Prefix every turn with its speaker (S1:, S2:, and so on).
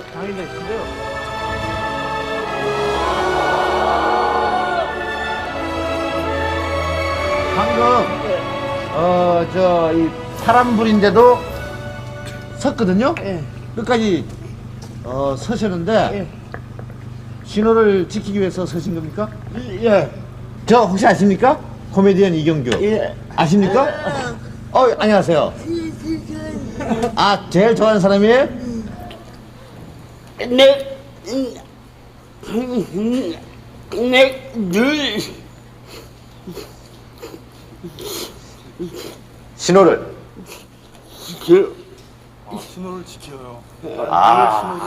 S1: 당일날 있는데요.
S2: 방금 어 저 이 파란 불인데도 섰거든요.
S1: 예.
S2: 끝까지 어 서셨는데
S1: 예.
S2: 신호를 지키기 위해서 서신 겁니까?
S1: 예.
S2: 저 혹시 아십니까? 코미디언 이경규.
S1: 예.
S2: 아십니까? 어 안녕하세요. 아 제일 좋아하는 사람이에요?
S1: 내, 내, 눈,
S2: 신호를.
S1: 그,
S3: 신호를 지켜요.
S2: 아